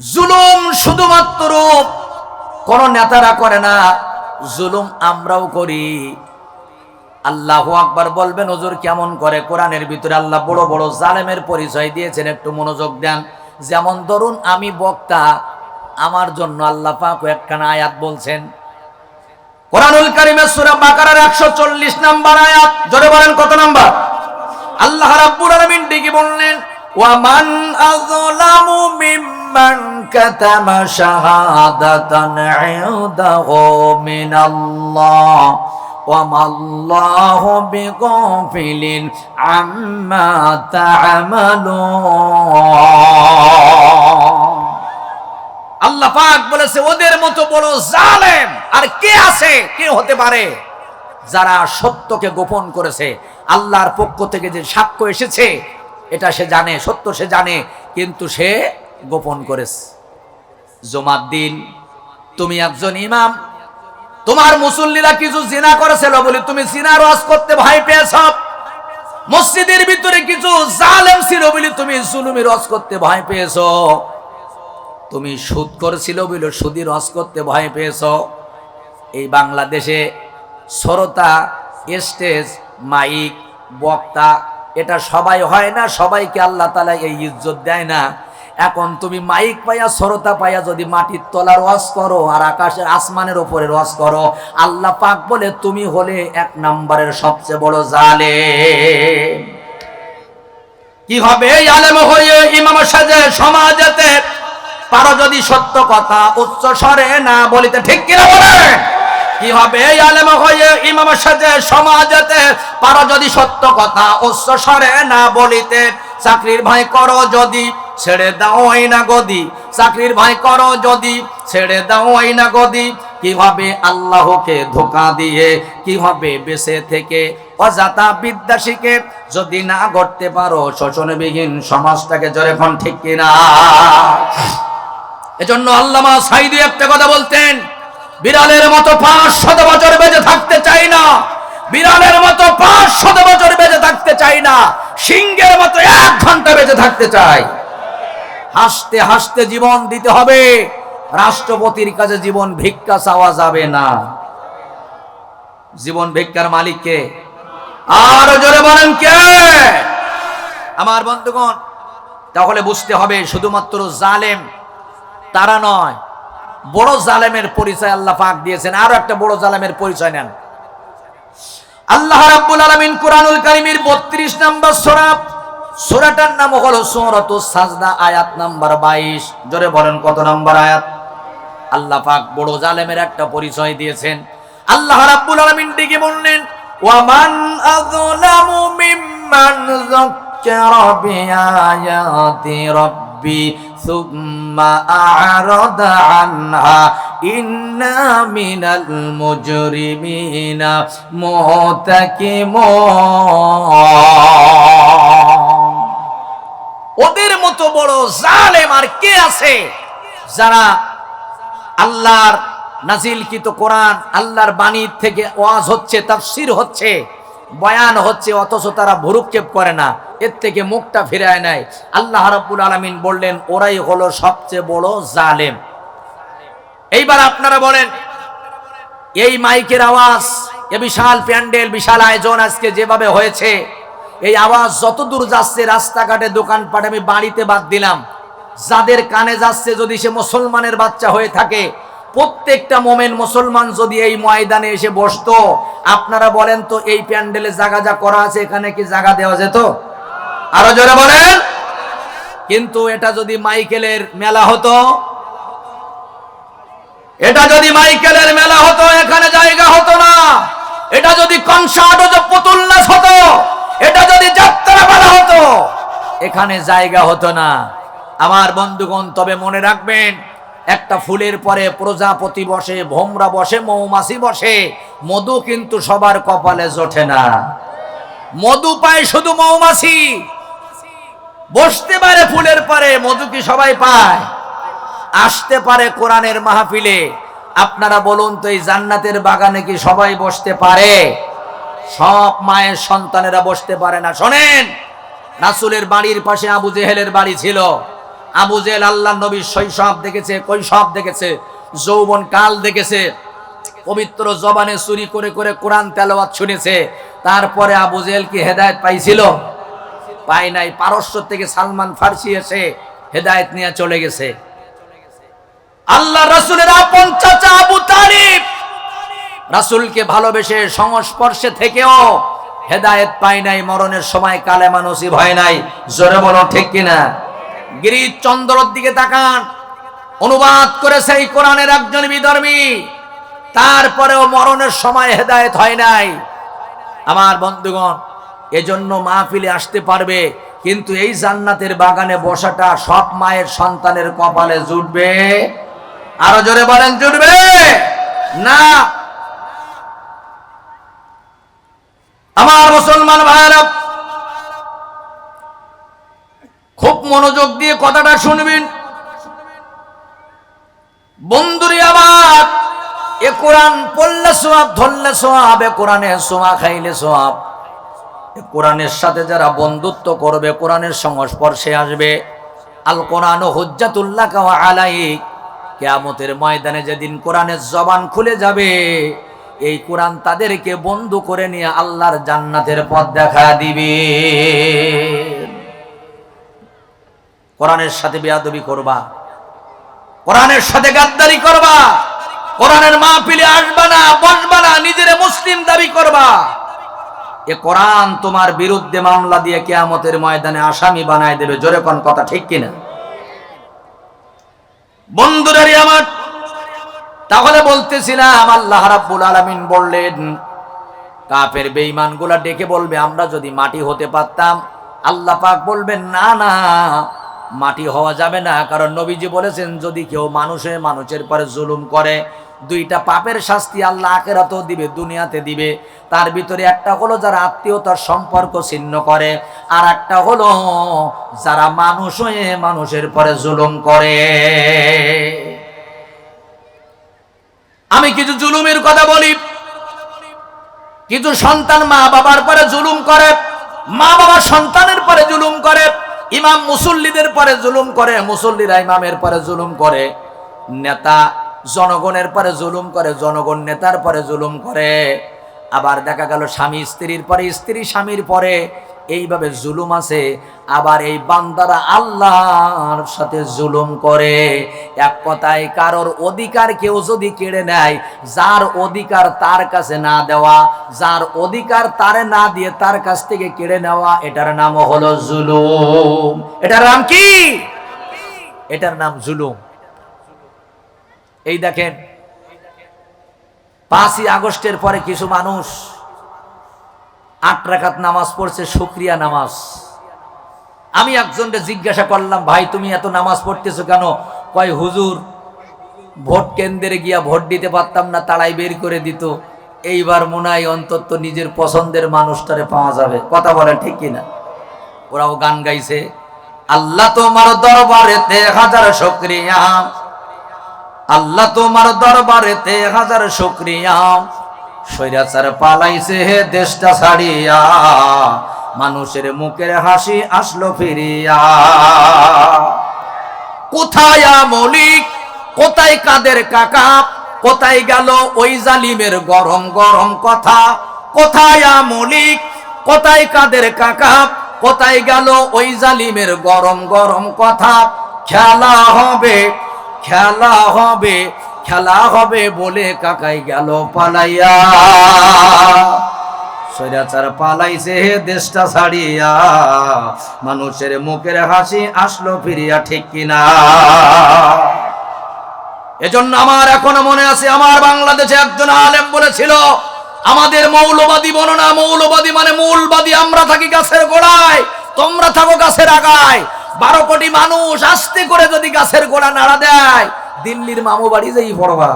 জুলুম শুধুমাত্র কোন নেতারা করে না, জুলুম আমরাও করি। আল্লাহ আকবার বলবেন, হুজুর, কেমন করে কোরআনের ভিতরে আল্লাহ বড় বড় জালেমের পরিচয় দিয়েছেন, একটু মনোযোগ দেন। যেমন ধরুন, আমি বক্তা, আমার জন্য আল্লাহ পাক একখানা আয়াত বলছেন। কোরআনুল কারিমের সূরা বাকারার 140 নাম্বার আয়াত, জোরে বলেন কত নাম্বার? আল্লাহ রাব্বুল আলামিন ডেকে বললেন ওয়ামান আযলামু মিম্মান কাতামা শাহাদাতান ইনদাহু মিনাল্লাহ ওয়ামা আল্লাহু বিগাফিলিন আম্মা তা'মালুন। আল্লাহ পাক বলেছে, ওদের মতো বড় জালেম আর কে আছে? কে হতে পারে? যারা সত্যকে গোপন করেছে, আল্লাহর পক্ষ থেকে যে সাক্ষ্য এসেছে, এটা সে জানে, সত্য সে জানে, কিন্তু সে গোপন করেছে। জমার দিন তুমি একজন ইমাম, তোমার মুসল্লিরা কিছু জিনা করেছিল বলে তুমি জিনা রস করতে ভয় পেয়েছ। মসজিদের ভিতরে কিছু জালেম ছিল বলে তুমি জুলুমি রস করতে ভয় পেয়েছ। তুমি সুদ করেছিল বলে সুদি রস করতে ভয় পেয়েছ। এই বাংলাদেশে শ্রোতা, স্টেজ, মাইক, বক্তা, এটা সবাই হয় না, সবাইকে আল্লাহ তালা এই ইজ্জত দেয় না। এখন তুমি মাইক পাইয়া শ্রোতা পাইয়া যদি মাটির তলার রস করো আর আকাশের আসমানের ওপরে রস করো, আল্লাহ পাক বলে তুমি হলে এক নম্বরের সবচেয়ে বড় জালে কি হবে আলেম হয়ে ইমাম সাজে সমাজেতে? পারো যদি সত্য কথা উচ্চ স্বরে না বলিতে, ঠিক কিনা বলে? কি হবে আলেম হয়ে ইমাম সাজে সমাজেতে? পারো যদি সত্য কথা উচ্চ স্বরে না বলিতে, চাকরির ভাই করো যদি ছেড়ে দাও এই না গদি, চাকরির ভাই করো যদি, ছেড়ে দাও এই না গদি কীভাবে আল্লাহকে ধোকা দিয়ে কীভাবে বেঁচে থেকে? অজাতা বিদ্যা শিখে যদি না করতে পারো, শোষণবিহীন সমাজটাকে যখন ঠিক কিনা এজন্য আল্লামা সাইদি একটা কথা বলতেন, বিড়ালের মতো পাঁচ শত বছর বেঁচে থাকতে চাই না, বিড়ালের মতো পাঁচ শত বছর বেঁচে থাকতে চাই না, সিংহের মতো এক ঘণ্টা বেঁচে থাকতে চাই। হাসতে হাসতে জীবন দিতে হবে। রাষ্ট্রপতির কাছে জীবন ভিক্ষা চাওয়া যাবে না। জীবন ভিক্ষার মালিককে আর জোরে বলেন কে? আমার বন্ধুগণ, তাহলে বুঝতে হবে শুধুমাত্র জালেম তারা নয়, বড় জালেমের পরিচয় আল্লাহ পাক দিয়েছেন। আরও একটা বড় জালেমের পরিচয় নেন। আল্লাহ রাব্বুল আলামিন কুরআনুল কারীমের 32 নম্বর সূরা সূরাটার নাম হলো সূরাতুস সাজদা, আয়াত নাম্বার 22 জোরে বলেন, কত নাম্বার আয়াত? আল্লাহ পাক বড় জালেমের একটা পরিচয় দিয়েছেন। আল্লাহ রাব্বুল আলামিন ডেকে বললেন, ওয়ামান আযলামু মিম্মান যাক্কারা বিআয়াতি রাব্বি সুম্মা আ'রাদা আনহা ইন্না মিনাল মুজরিমিনা মুতাকিমুন ওদের মতো বড় জালেম আর কে আছে যারা আল্লাহর নাজিলকৃত কোরআন, আল্লাহর বাণী থেকে ওয়াজ হচ্ছে, তাফসির হচ্ছে, বয়ান হচ্ছে, অথচ তারা ভুরুক্ষেপ করে না। এর থেকে মুখটা ফিরায় নেয়। আল্লাহ রাব্বুল আলামিন বললেন, ওরাই হলো সবচেয়ে বড় জালেম। এইবার আপনারা বলেন, এই মাইকের আওয়াজ, এ বিশাল প্যান্ডেল, বিশাল আয়োজন আজকে যেভাবে হয়েছে এই আওয়াজ যত দূর যাচ্ছে, রাস্তাঘাটে দোকানপাট আমি বাড়িতে বাদ দিলাম। যাদের কানে যাচ্ছে, যদি সে মুসলমানের বাচ্চা হয়ে থাকে, প্রত্যেকটা মোমেন মুসলমান যদি এই ময়দানে এসে বসতো, আপনারা বলেন তো, এই প্যান্ডেলে জাগা যা করা আছে, এখানে কি জাগা দেওয়া যেত? আরও জোরে বলেন। কিন্তু এটা যদি মাইকেলের মেলা হতো, এটা যদি মাইকেলের মেলা হতো, এখানে জায়গা হতো না। এটা যদি কনসার্ট হতো, পুতুল নাচ হতো। এটা যদি যাত্রা বলা হতো, এখানে জায়গা হতো না। আমার বন্ধুগণ, তবে মনে রাখবেন, একটা ফুলের পরে প্রজাপতি বসে, ভোমরা বসে, মৌমাছি বসে, মধু কিন্তু সবার কপালে জোটে না। মধু পায় শুধু মৌমাছি। বসতে পারে ফুলের পরে, মধু কি সবাই পায়? আসতে পারে কোরআনের মাহফিলে। আপনারা বলুন তো, এই জান্নাতের বাগানে কি সবাই বসতে পারে? সব মায়ের সন্তানেরা বসতে পারে না। শোনেন, রাসুলের বাড়ির পাশে আবু জেহেলের বাড়ি ছিল। আবু জেল আল্লাহ নবীর শৈশব দেখেছে, কৈশব দেখেছে, যৌবন কাল দেখেছে, পবিত্র জবানে চুরি করে করে কোরআন তেলাওয়াত শুনেছে। তারপরে আবু জেল কি হেদায়েত পাইছিল? পাই নাই, পারস্য থেকে সালমান ফার্সি এসে হেদায়েত নিয়ে চলে গেছে। আল্লাহ রাসূলের আপন চাচা আবু তালিব রাসূলকে ভালোবেসে সংস্পর্শে থেকেও হেদায়েত পায় নাই, মরণের সময় কালে নসিব হয় নাই। জোরে বলো, ঠিক কিনা? গিরিশ চন্দ্রর দিকে তাকান। অনুবাদ করেছে এই কোরআনের একজন বিধর্মী। তারপরেও মরণের সময় হেদায়েত হয় নাই। আমার বন্ধুগণ, এজন্য মাহফিলে আসতে পারবে, কিন্তু এই জান্নাতের বাগানে বসাটা সব মায়ের সন্তানের কপালে জুটবে। আরও জোরে বলেন, জুটবে? না আমার মুসলমান ভাইরা খুব মনোযোগ দিয়ে কথাটা শুনবেন। বন্ধুরে আমার, এ কোরআন পড়লে সোয়াব ধরলে সোয়াব এ কোরআনে সোয়া খাইলে সোয়াব এ কোরআনের সাথে যারা বন্ধুত্ব করবে, কোরআনের সংস্পর্শে আসবে। আল কোরআন হজ্জাতুল্লাহ কাওয়া আলাই কেয়ামতের ময়দানে যেদিন কোরআনের জবান খুলে যাবে এই কোরআন তাদেরকে বন্ধু করে নিয়ে আল্লাহর জান্নাতের পথ দেখা দিবে। কোরআনের সাথে বেয়াদবি করবা। কোরআনের সাথে গাদ্দারি করবা। কোরআনের মাহফিলে আসবা না, বসবা না, নিজের মুসলিম দাবি করবা। এ কোরআন তোমার বিরুদ্ধে মামলা দিয়ে কেয়ামতের ময়দানে আসামি বানায় দেবে। জোরে কোন কথা ঠিক কিনা? বন্ধুরারি, আমার তাহলে বলতেছিলাম, আল্লাহ রাব্বুল আলামিন বললেন, কাফের বেঈমানগুলা ডেকে বলবে, আমরা যদি মাটি হতে পারতাম। আল্লাহ পাক বলবেন, না না, মাটি হওয়া যাবে না, কারণ নবীজি বলেছেন, যদি কেউ মানুষে মানুষের পরে জুলুম করে, দুইটা পাপের শাস্তি আল্লাহ আখেরাতেও দিবে, দুনিয়াতে দিবে। তার ভিতরে একটা হলো যারা আত্মীয়তার সম্পর্ক ছিন্ন করে, আর একটা হলো যারা মানুষ হয়ে মানুষের পরে জুলুম করে। আমি কিছু জুলুমের কথা বলি। কিছু সন্তান মা বাবার পরে জুলুম করে, মা বাবা সন্তানের পরে জুলুম করে, ইমাম মুসল্লিদের পরে জুলুম করে, মুসল্লিরা ইমামের পরে জুলুম করে, নেতা জনগণের পরে জুলুম করে, জনগণ নেতার পরে জুলুম করে। আবার দেখা গেল স্বামী স্ত্রীর পরে, স্ত্রী স্বামীর পরে এইভাবে জুলুম আছে, আবার এই বান্দারা আল্লাহর সাথে জুলুম করে। এক কথায়, কারোর অধিকার কেউ যদি কেড়ে নেয়, যার অধিকার তার কাছে না দেওয়া, যার অধিকার তারে না দিয়ে তার কাছ থেকে কেড়ে নেওয়া, এটার নাম হলো জুলুম। এটার নাম কি? এটার নাম জুলুম। এই দেখেন, পাঁচই আগস্টের পরে কিছু মানুষ আট রাকাত নামাজ পড়ছে, শুক্রিয়া নামাজ। আমি একজনকে জিজ্ঞাসা করলাম, ভাই, তুমি এত নামাজ পড়তেছো কেন? কয়, হুজুর, ভোট কেন্দ্রে গিয়া ভোট দিতে পারতাম না তাড়াই বের করে দিত। এইবার মনে হয় অন্তত নিজের পছন্দের মানুষটারে পাওয়া যাবে। কথা বলে ঠিক কিনা? ওরাও গান গাইছে, আল্লাহ তোমার দরবারেতে হাজার শুক্রিয়া। আল্লাহ তোমার দরবারেতে হাজার শুক্রিয়া। সৈরাচার পালাইছে হে দেশটা ছাড়িয়া। মানুষের মুখের হাসি আসলো ফিরিয়া। কোথায় মলিক কোথায় কাদের কাকা? কোথায় গেল ওই জালিমের গরম গরম কথা? কোথায় মলিক কোথায় কাদের কাকা? কোথায় গেল ওই জালিমের গরম গরম কথা? খেলা হবে খেলা হবে। খেলা হবে বলে কাকাই গেল পালাইয়া। সৈরাচার পালাইছে দেশটা ছাড়িয়া। মানুষের মুখের হাসি আসলো ফিরিয়া, ঠিক কিনা? এজন্য আমার এখনও মনে আছে, আমার বাংলাদেশে একজন আলেম বলেছিল, আমাদের মৌলবাদী বলো না, মৌলবাদী মানে মূলবাদী, আমরা থাকি গাছের গোড়ায়, তোমরা থাকো গাছের আগায়। বারো কোটি মানুষ আস্তে করে যদি গাছের গোড়া নাড়া দেয় দিল্লির মামু বাড়ি যাই পড়বা